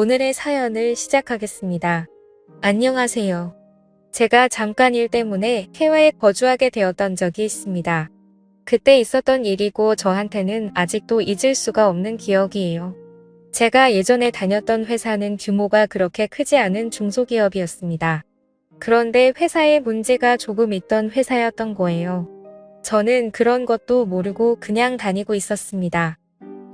오늘의 사연을 시작하겠습니다. 안녕하세요. 제가 잠깐 일 때문에 해외에 거주하게 되었던 적이 있습니다. 그때 있었던 일이고 저한테는 아직도 잊을 수가 없는 기억이에요. 제가 예전에 다녔던 회사는 규모가 그렇게 크지 않은 중소기업이었습니다. 그런데 회사에 문제가 조금 있던 회사였던 거예요. 저는 그런 것도 모르고 그냥 다니고 있었습니다.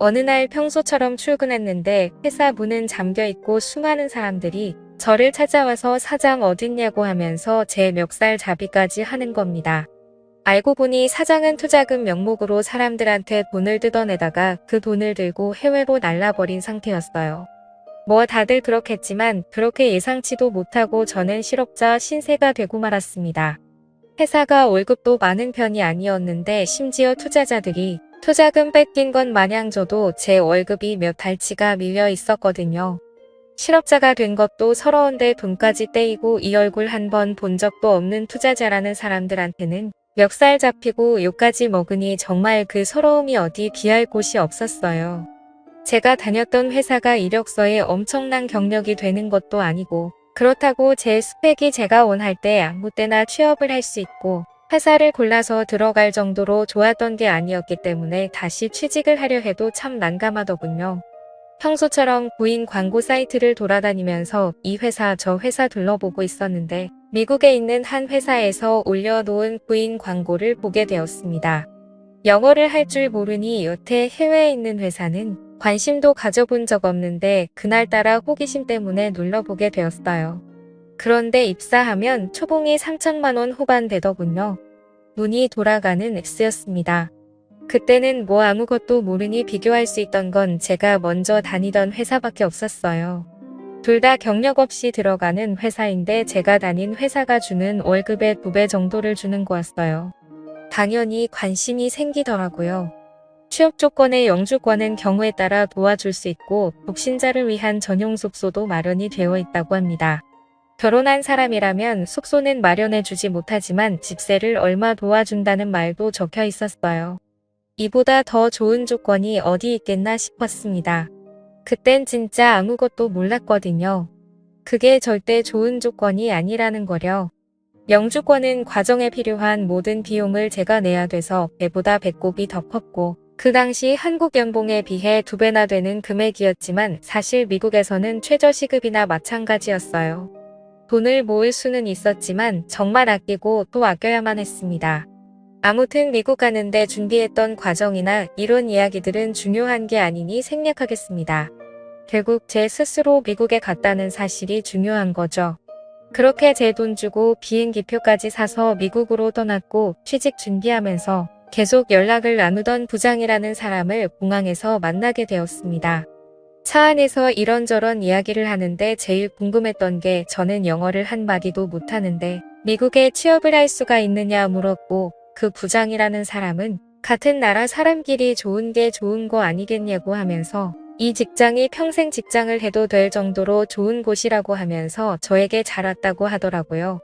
어느 날 평소처럼 출근했는데 회사 문은 잠겨 있고 수많은 사람들이 저를 찾아와서 사장 어딨냐고 하면서 제 멱살 잡이까지 하는 겁니다. 알고 보니 사장은 투자금 명목으로 사람들한테 돈을 뜯어내다가 그 돈을 들고 해외로 날라버린 상태였어요. 뭐 다들 그렇겠지만 그렇게 예상치도 못하고 저는 실업자 신세가 되고 말았습니다. 회사가 월급도 많은 편이 아니었는데 심지어 투자자들이 투자금 뺏긴 건 마냥 줘도 제 월급이 몇 달치가 밀려 있었거든요. 실업자가 된 것도 서러운데 돈까지 떼이고 이 얼굴 한 번 본 적도 없는 투자자라는 사람들한테는 멱살 잡히고 욕까지 먹으니 정말 그 서러움이 어디 비할 곳이 없었어요. 제가 다녔던 회사가 이력서에 엄청난 경력이 되는 것도 아니고 그렇다고 제 스펙이 제가 원할 때 아무 때나 취업을 할 수 있고 회사를 골라서 들어갈 정도로 좋았던 게 아니었기 때문에 다시 취직을 하려 해도 참 난감하더군요. 평소처럼 구인 광고 사이트를 돌아다니면서 이 회사 저 회사 둘러보고 있었는데 미국에 있는 한 회사에서 올려놓은 구인 광고를 보게 되었습니다. 영어를 할 줄 모르니 여태 해외에 있는 회사는 관심도 가져본 적 없는데 그날따라 호기심 때문에 눌러보게 되었어요. 그런데 입사하면 초봉이 3천만 원 후반 되더군요. 눈이 돌아가는 X였습니다. 그때는 뭐 아무것도 모르니 비교할 수 있던 건 제가 먼저 다니던 회사밖에 없었어요. 둘 다 경력 없이 들어가는 회사인데 제가 다닌 회사가 주는 월급의 두 배 정도를 주는 거였어요. 당연히 관심이 생기더라고요. 취업 조건의 영주권은 경우에 따라 도와줄 수 있고 독신자를 위한 전용 숙소도 마련이 되어 있다고 합니다. 결혼한 사람이라면 숙소는 마련해 주지 못하지만 집세를 얼마 도와준다는 말도 적혀 있었어요. 이보다 더 좋은 조건이 어디 있겠나 싶었습니다. 그땐 진짜 아무것도 몰랐거든요. 그게 절대 좋은 조건이 아니라는 거려. 영주권은 과정에 필요한 모든 비용을 제가 내야 돼서 배보다 배꼽이 더 컸고 그 당시 한국 연봉에 비해 두 배나 되는 금액이었지만 사실 미국에서는 최저시급이나 마찬가지였어요. 돈을 모을 수는 있었지만 정말 아끼고 또 아껴야만 했습니다. 아무튼 미국 가는데 준비했던 과정이나 이런 이야기들은 중요한 게 아니니 생략하겠습니다. 결국 제 스스로 미국에 갔다는 사실이 중요한 거죠. 그렇게 제 돈 주고 비행기표까지 사서 미국으로 떠났고 취직 준비하면서 계속 연락을 나누던 부장이라는 사람을 공항에서 만나게 되었습니다. 차 안에서 이런저런 이야기를 하는데 제일 궁금했던 게 저는 영어를 한마디도 못하는데 미국에 취업을 할 수가 있느냐 물었고 그 부장이라는 사람은 같은 나라 사람끼리 좋은 게 좋은 거 아니겠냐고 하면서 이 직장이 평생 직장을 해도 될 정도로 좋은 곳이라고 하면서 저에게 잘 왔다고 하더라고요.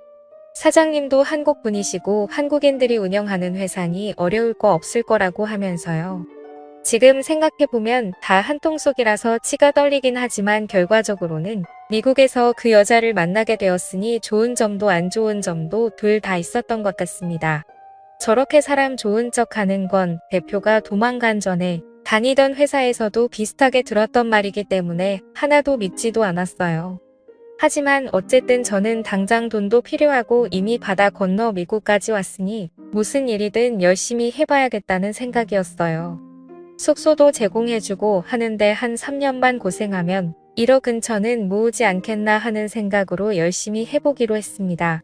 사장님도 한국 분이시고 한국인들이 운영하는 회사니 어려울 거 없을 거라고 하면서요. 지금 생각해보면 다 한통 속이라서 치가 떨리긴 하지만 결과적으로는 미국에서 그 여자를 만나게 되었으니 좋은 점도 안 좋은 점도 둘 다 있었던 것 같습니다. 저렇게 사람 좋은 척 하는 건 대표가 도망간 전에 다니던 회사에서도 비슷하게 들었던 말이기 때문에 하나도 믿지도 않았어요. 하지만 어쨌든 저는 당장 돈도 필요하고 이미 바다 건너 미국까지 왔으니 무슨 일이든 열심히 해봐야겠다는 생각이었어요. 숙소도 제공해주고 하는데 한 3년만 고생하면 1억 근처는 모으지 않겠나 하는 생각으로 열심히 해보기로 했습니다.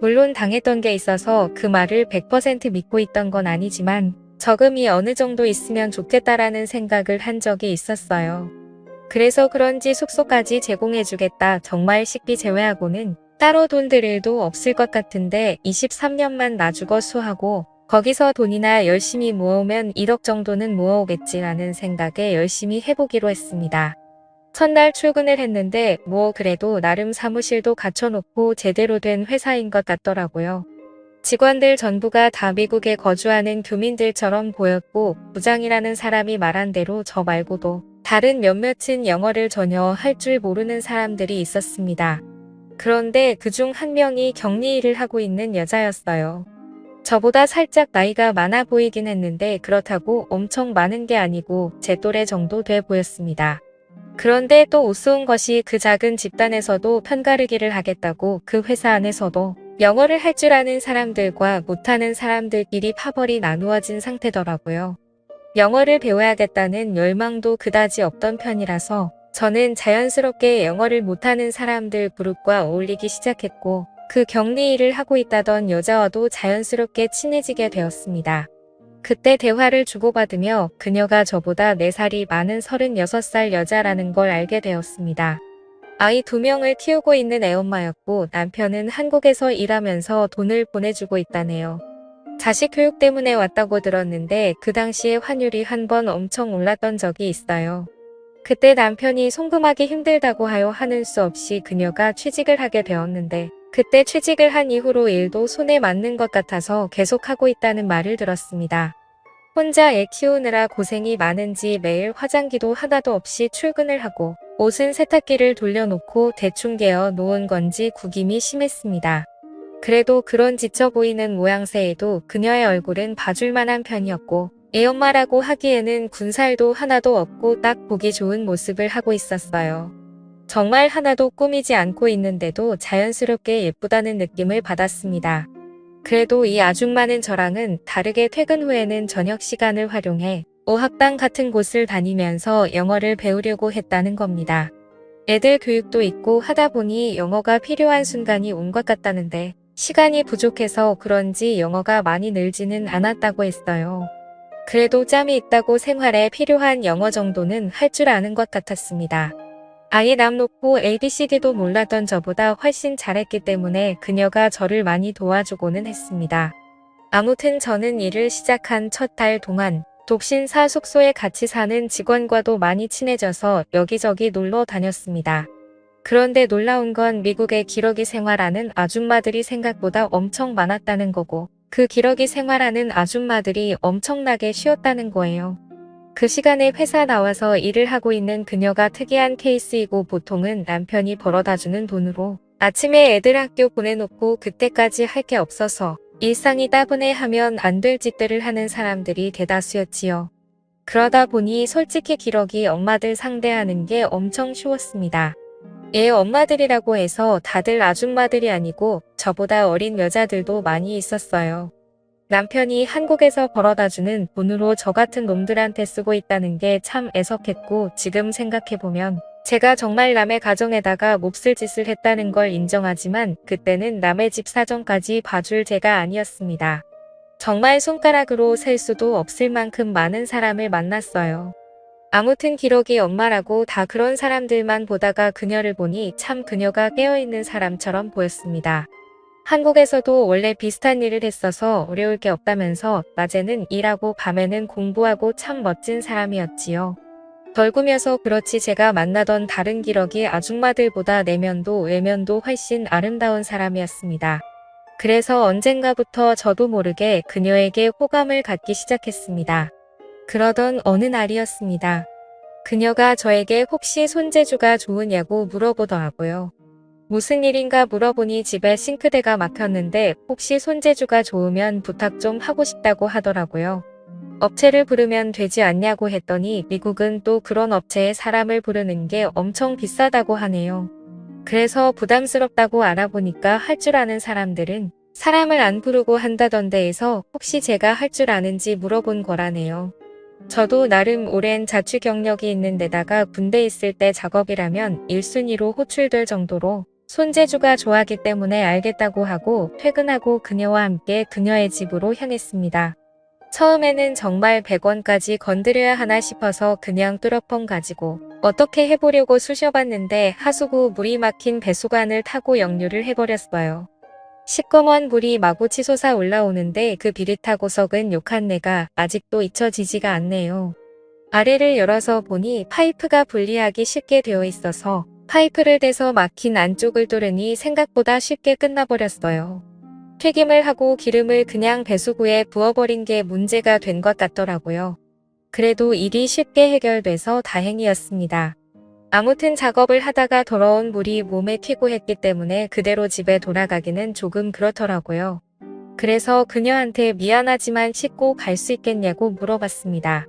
물론 당했던 게 있어서 그 말을 100% 믿고 있던 건 아니지만 저금이 어느 정도 있으면 좋겠다라는 생각을 한 적이 있었어요. 그래서 그런지 숙소까지 제공해주겠다 정말 식비 제외하고는 따로 돈 들 일도 없을 것 같은데 23년만 놔주고 수하고 거기서 돈이나 열심히 모으면 1억 정도는 모아오겠지라는 생각에 열심히 해보기로 했습니다. 첫날 출근을 했는데 뭐 그래도 나름 사무실도 갖춰놓고 제대로 된 회사인 것 같더라고요. 직원들 전부가 다 미국에 거주하는 교민들처럼 보였고 부장이라는 사람이 말한 대로 저 말고도 다른 몇몇은 영어를 전혀 할 줄 모르는 사람들이 있었습니다. 그런데 그 중 한 명이 격리 일을 하고 있는 여자였어요. 저보다 살짝 나이가 많아 보이긴 했는데 그렇다고 엄청 많은 게 아니고 제 또래 정도 돼 보였습니다. 그런데 또 우스운 것이 그 작은 집단에서도 편가르기를 하겠다고 그 회사 안에서도 영어를 할 줄 아는 사람들과 못하는 사람들끼리 파벌이 나누어진 상태더라고요. 영어를 배워야겠다는 열망도 그다지 없던 편이라서 저는 자연스럽게 영어를 못하는 사람들 그룹과 어울리기 시작했고 그 격리 일을 하고 있다던 여자와도 자연스럽게 친해지게 되었습니다. 그때 대화를 주고받으며 그녀가 저보다 4살이 많은 36살 여자라는 걸 알게 되었습니다. 아이 두 명을 키우고 있는 애엄마였고 남편은 한국에서 일하면서 돈을 보내주고 있다네요. 자식 교육 때문에 왔다고 들었는데 그 당시에 환율이 한 번 엄청 올랐던 적이 있어요. 그때 남편이 송금하기 힘들다고 하여 하는 수 없이 그녀가 취직을 하게 되었는데 그때 취직을 한 이후로 일도 손에 맞는 것 같아서 계속하고 있다는 말을 들었습니다. 혼자 애 키우느라 고생이 많은지 매일 화장기도 하나도 없이 출근을 하고 옷은 세탁기를 돌려놓고 대충 개어 놓은 건지 구김이 심했습니다. 그래도 그런 지쳐 보이는 모양새에도 그녀의 얼굴은 봐줄 만한 편이었고 애엄마라고 하기에는 군살도 하나도 없고 딱 보기 좋은 모습을 하고 있었어요. 정말 하나도 꾸미지 않고 있는데도 자연스럽게 예쁘다는 느낌을 받았습니다. 그래도 이 아줌마는 저랑은 다르게 퇴근 후에는 저녁 시간을 활용해 어학당 같은 곳을 다니면서 영어를 배우려고 했다는 겁니다. 애들 교육도 있고 하다 보니 영어가 필요한 순간이 온 것 같다는데 시간이 부족해서 그런지 영어가 많이 늘지는 않았다고 했어요. 그래도 짬이 있다고 생활에 필요한 영어 정도는 할 줄 아는 것 같았습니다. 아예 남 놓고 ABCD도 몰랐던 저보다 훨씬 잘했기 때문에 그녀가 저를 많이 도와주고는 했습니다. 아무튼 저는 일을 시작한 첫 달 동안 독신사 숙소에 같이 사는 직원과도 많이 친해져서 여기저기 놀러 다녔습니다. 그런데 놀라운 건 미국의 기러기 생활하는 아줌마들이 생각보다 엄청 많았다는 거고 그 기러기 생활하는 아줌마들이 엄청나게 쉬었다는 거예요. 그 시간에 회사 나와서 일을 하고 있는 그녀가 특이한 케이스이고 보통은 남편이 벌어다 주는 돈으로 아침에 애들 학교 보내놓고 그때까지 할 게 없어서 일상이 따분해 하면 안 될 짓들을 하는 사람들이 대다수였지요. 그러다 보니 솔직히 기러기 엄마들 상대하는 게 엄청 쉬웠습니다. 애 엄마들이라고 해서 다들 아줌마들이 아니고 저보다 어린 여자들도 많이 있었어요. 남편이 한국에서 벌어다주는 돈으로 저 같은 놈들한테 쓰고 있다는 게 참 애석했고 지금 생각해보면 제가 정말 남의 가정에다가 몹쓸 짓을 했다는 걸 인정하지만 그때는 남의 집 사정까지 봐줄 제가 아니었습니다. 정말 손가락으로 셀 수도 없을 만큼 많은 사람을 만났어요. 아무튼 기록이 엄마라고 다 그런 사람들만 보다가 그녀를 보니 참 그녀가 깨어있는 사람처럼 보였습니다. 한국에서도 원래 비슷한 일을 했어서 어려울 게 없다면서 낮에는 일하고 밤에는 공부하고 참 멋진 사람이었지요. 덜구며서 그렇지 제가 만나던 다른 기러기 아줌마들보다 내면도 외면도 훨씬 아름다운 사람이었습니다. 그래서 언젠가부터 저도 모르게 그녀에게 호감을 갖기 시작했습니다. 그러던 어느 날이었습니다. 그녀가 저에게 혹시 손재주가 좋으냐고 물어보더라고요. 무슨 일인가 물어보니 집에 싱크대가 막혔는데 혹시 손재주가 좋으면 부탁 좀 하고 싶다고 하더라고요. 업체를 부르면 되지 않냐고 했더니 미국은 또 그런 업체에 사람을 부르는 게 엄청 비싸다고 하네요. 그래서 부담스럽다고 알아보니까 할 줄 아는 사람들은 사람을 안 부르고 한다던데 해서 혹시 제가 할 줄 아는지 물어본 거라네요. 저도 나름 오랜 자취 경력이 있는 데다가 군대 있을 때 작업이라면 1순위로 호출될 정도로 손재주가 좋아하기 때문에 알겠다고 하고 퇴근하고 그녀와 함께 그녀의 집으로 향했습니다. 처음에는 정말 100원까지 건드려야 하나 싶어서 그냥 뚜러펑 가지고 어떻게 해보려고 쑤셔봤는데 하수구 물이 막힌 배수관을 타고 역류를 해버렸어요. 시꺼먼 물이 마구 치솟아 올라오는데 그 비릿하고 썩은 욕한 내가 아직도 잊혀지지가 않네요. 아래를 열어서 보니 파이프가 분리하기 쉽게 되어 있어서 파이프를 대서 막힌 안쪽을 뚫으니 생각보다 쉽게 끝나버렸어요. 튀김을 하고 기름을 그냥 배수구에 부어버린 게 문제가 된 것 같더라고요. 그래도 일이 쉽게 해결돼서 다행이었습니다. 아무튼 작업을 하다가 더러운 물이 몸에 튀고 했기 때문에 그대로 집에 돌아가기는 조금 그렇더라고요. 그래서 그녀한테 미안하지만 씻고 갈 수 있겠냐고 물어봤습니다.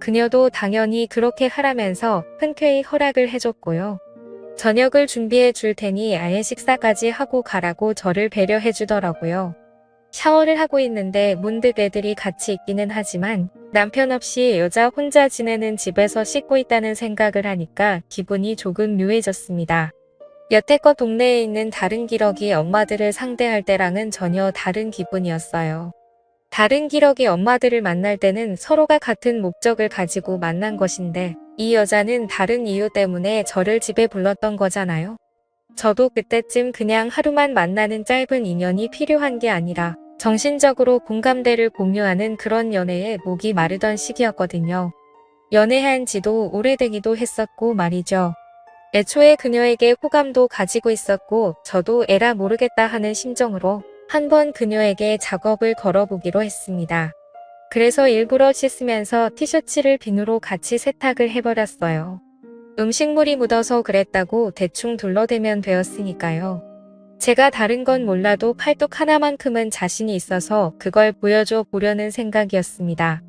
그녀도 당연히 그렇게 하라면서 흔쾌히 허락을 해줬고요. 저녁을 준비해 줄 테니 아예 식사까지 하고 가라고 저를 배려해 주더라고요. 샤워를 하고 있는데 문득 애들이 같이 있기는 하지만 남편 없이 여자 혼자 지내는 집에서 씻고 있다는 생각을 하니까 기분이 조금 묘해졌습니다. 여태껏 동네에 있는 다른 기러기 엄마들을 상대할 때랑은 전혀 다른 기분이었어요. 다른 기러기 엄마들을 만날 때는 서로가 같은 목적을 가지고 만난 것인데 이 여자는 다른 이유 때문에 저를 집에 불렀던 거잖아요. 저도 그때쯤 그냥 하루만 만나는 짧은 인연이 필요한 게 아니라 정신적으로 공감대를 공유하는 그런 연애에 목이 마르던 시기였거든요. 연애한 지도 오래되기도 했었고 말이죠. 애초에 그녀에게 호감도 가지고 있었고 저도 에라 모르겠다 하는 심정으로 한번 그녀에게 작업을 걸어보기로 했습니다. 그래서 일부러 씻으면서 티셔츠를 비누로 같이 세탁을 해버렸어요. 음식물이 묻어서 그랬다고 대충 둘러대면 되었으니까요. 제가 다른 건 몰라도 팔뚝 하나만큼은 자신이 있어서 그걸 보여줘 보려는 생각이었습니다.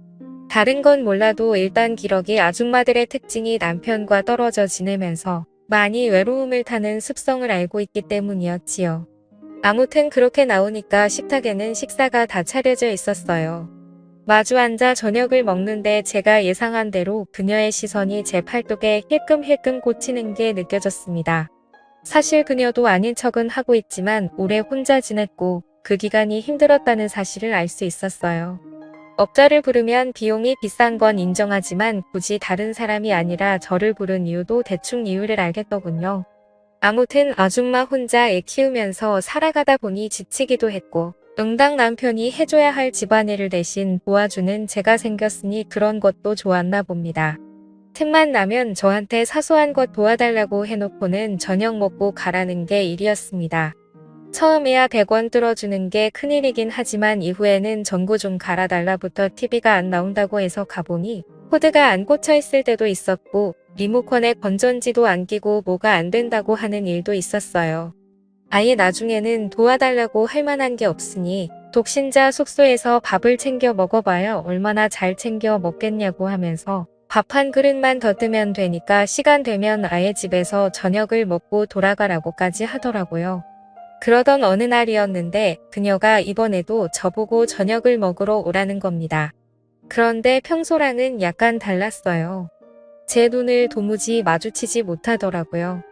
다른 건 몰라도 일단 기러기 아줌마들의 특징이 남편과 떨어져 지내면서 많이 외로움을 타는 습성을 알고 있기 때문이었지요. 아무튼 그렇게 나오니까 식탁에는 식사가 다 차려져 있었어요. 마주 앉아 저녁을 먹는데 제가 예상한 대로 그녀의 시선이 제 팔뚝에 힐끔힐끔 꽂히는 게 느껴졌습니다. 사실 그녀도 아닌 척은 하고 있지만 오래 혼자 지냈고 그 기간이 힘들었다는 사실을 알 수 있었어요. 업자를 부르면 비용이 비싼 건 인정하지만 굳이 다른 사람이 아니라 저를 부른 이유도 대충 이유를 알겠더군요. 아무튼 아줌마 혼자 애 키우면서 살아가다 보니 지치기도 했고 응당 남편이 해줘야 할 집안일을 대신 도와주는 제가 생겼으니 그런 것도 좋았나 봅니다. 틈만 나면 저한테 사소한 것 도와달라고 해놓고는 저녁 먹고 가라는 게 일이었습니다. 처음에야 100원 뚫어주는 게 큰일이긴 하지만 이후에는 전구 좀 갈아달라부터 TV가 안 나온다고 해서 가보니 코드가 안 꽂혀 있을 때도 있었고 리모컨에 건전지도 안 끼고 뭐가 안 된다고 하는 일도 있었어요. 아예 나중에는 도와달라고 할 만한 게 없으니 독신자 숙소에서 밥을 챙겨 먹어봐야 얼마나 잘 챙겨 먹겠냐고 하면서 밥 한 그릇만 더 뜨면 되니까 시간 되면 아예 집에서 저녁을 먹고 돌아가라고까지 하더라고요. 그러던 어느 날이었는데 그녀가 이번에도 저보고 저녁을 먹으러 오라는 겁니다. 그런데 평소랑은 약간 달랐어요. 제 눈을 도무지 마주치지 못하더라고요.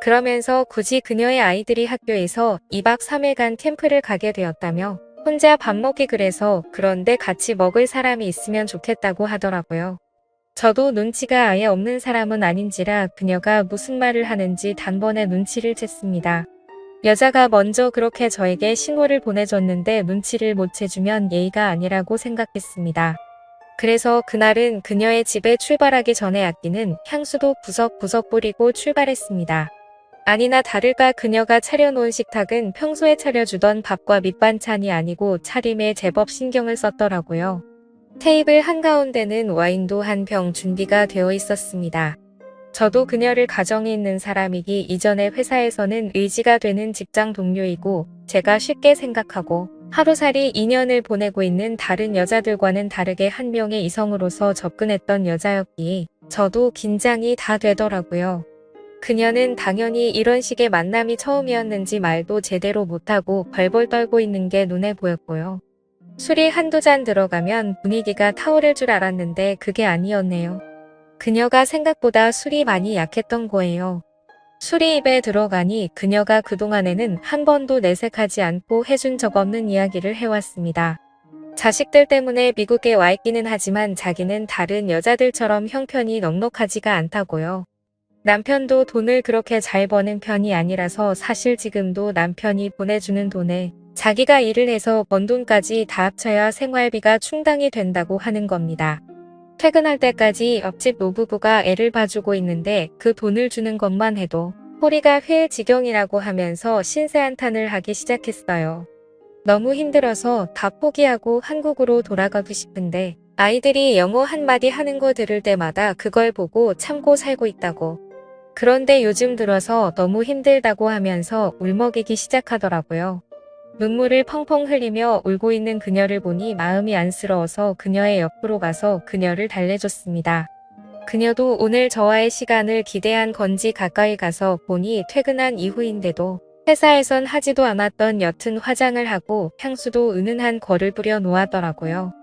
그러면서 굳이 그녀의 아이들이 학교에서 2박 3일간 캠프를 가게 되었다며 혼자 밥 먹기 그래서 그런데 같이 먹을 사람이 있으면 좋겠다고 하더라고요. 저도 눈치가 아예 없는 사람은 아닌지라 그녀가 무슨 말을 하는지 단번에 눈치를 챘습니다. 여자가 먼저 그렇게 저에게 신호를 보내줬는데 눈치를 못 채주면 예의가 아니라고 생각했습니다. 그래서 그날은 그녀의 집에 출발하기 전에 아끼는 향수도 구석구석 뿌리고 출발했습니다. 아니나 다를까 그녀가 차려놓은 식탁은 평소에 차려주던 밥과 밑반찬이 아니고 차림에 제법 신경을 썼더라고요. 테이블 한가운데는 와인도 한 병 준비가 되어 있었습니다. 저도 그녀를 가정이 있는 사람이기 이전에 회사에서는 의지가 되는 직장 동료이고 제가 쉽게 생각하고 하루살이 인연을 보내고 있는 다른 여자들과는 다르게 한 명의 이성으로서 접근했던 여자였기에 저도 긴장이 다 되더라고요. 그녀는 당연히 이런 식의 만남이 처음이었는지 말도 제대로 못하고 벌벌 떨고 있는 게 눈에 보였고요. 술이 한두 잔 들어가면 분위기가 타오를 줄 알았는데 그게 아니었네요. 그녀가 생각보다 술이 많이 약했던 거예요. 술이 입에 들어가니 그녀가 그동안에는 한 번도 내색하지 않고 해준 적 없는 이야기를 해왔습니다. 자식들 때문에 미국에 와 있기는 하지만 자기는 다른 여자들처럼 형편이 넉넉하지가 않다고요. 남편도 돈을 그렇게 잘 버는 편이 아니라서 사실 지금도 남편이 보내주는 돈에 자기가 일을 해서 번 돈까지 다 합쳐야 생활비가 충당이 된다고 하는 겁니다. 퇴근할 때까지 옆집 노부부가 애를 봐주고 있는데 그 돈을 주는 것만 해도 허리가 회 지경이라고 하면서 신세한탄을 하기 시작했어요. 너무 힘들어서 다 포기하고 한국으로 돌아가고 싶은데 아이들이 영어 한마디 하는 거 들을 때마다 그걸 보고 참고 살고 있다고. 그런데 요즘 들어서 너무 힘들다고 하면서 울먹이기 시작하더라고요. 눈물을 펑펑 흘리며 울고 있는 그녀를 보니 마음이 안쓰러워서 그녀의 옆으로 가서 그녀를 달래줬습니다. 그녀도 오늘 저와의 시간을 기대한 건지 가까이 가서 보니 퇴근한 이후인데도 회사에선 하지도 않았던 옅은 화장을 하고 향수도 은은한 거를 뿌려 놓았더라고요.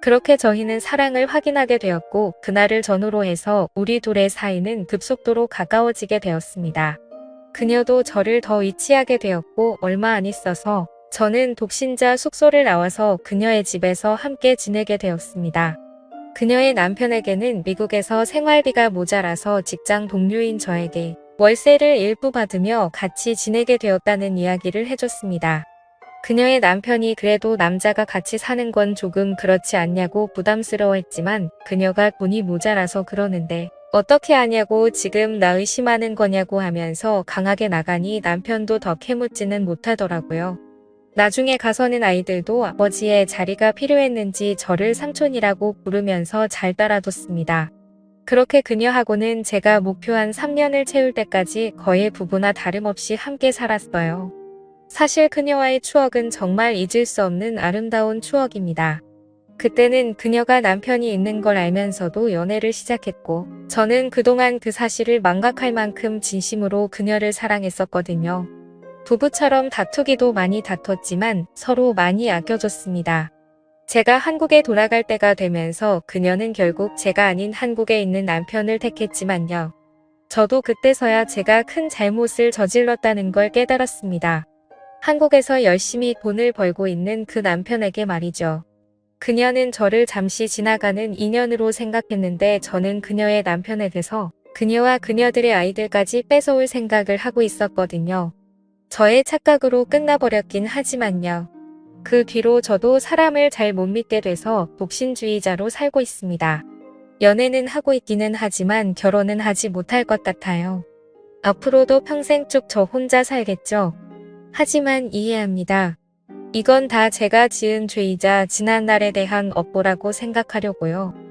그렇게 저희는 사랑을 확인하게 되었고 그날을 전후로 해서 우리 둘의 사이는 급속도로 가까워지게 되었습니다. 그녀도 저를 더 위치하게 되었고 얼마 안 있어서 저는 독신자 숙소를 나와서 그녀의 집에서 함께 지내게 되었습니다. 그녀의 남편에게는 미국에서 생활비가 모자라서 직장 동료인 저에게 월세를 일부 받으며 같이 지내게 되었다는 이야기를 해줬습니다. 그녀의 남편이 그래도 남자가 같이 사는 건 조금 그렇지 않냐고 부담스러워했지만 그녀가 돈이 모자라서 그러는데 어떻게 하냐고 지금 나 의심하는 거냐고 하면서 강하게 나가니 남편도 더 캐묻지는 못하더라고요. 나중에 가서는 아이들도 아버지의 자리가 필요했는지 저를 삼촌이라고 부르면서 잘 따라뒀습니다. 그렇게 그녀하고는 제가 목표한 3년을 채울 때까지 거의 부부나 다름없이 함께 살았어요. 사실 그녀와의 추억은 정말 잊을 수 없는 아름다운 추억입니다. 그때는 그녀가 남편이 있는 걸 알면서도 연애를 시작했고, 저는 그동안 그 사실을 망각할 만큼 진심으로 그녀를 사랑했었거든요. 부부처럼 다투기도 많이 다퉜지만 서로 많이 아껴줬습니다. 제가 한국에 돌아갈 때가 되면서 그녀는 결국 제가 아닌 한국에 있는 남편을 택했지만요. 저도 그때서야 제가 큰 잘못을 저질렀다는 걸 깨달았습니다. 한국에서 열심히 돈을 벌고 있는 그 남편에게 말이죠. 그녀는 저를 잠시 지나가는 인연으로 생각했는데 저는 그녀의 남편에게서 그녀와 그녀들의 아이들까지 뺏어올 생각을 하고 있었거든요. 저의 착각으로 끝나버렸긴 하지만요. 그 뒤로 저도 사람을 잘 못 믿게 돼서 독신주의자로 살고 있습니다. 연애는 하고 있기는 하지만 결혼은 하지 못할 것 같아요. 앞으로도 평생 쭉 저 혼자 살겠죠. 하지만 이해합니다. 이건 다 제가 지은 죄이자 지난 날에 대한 업보라고 생각하려고요.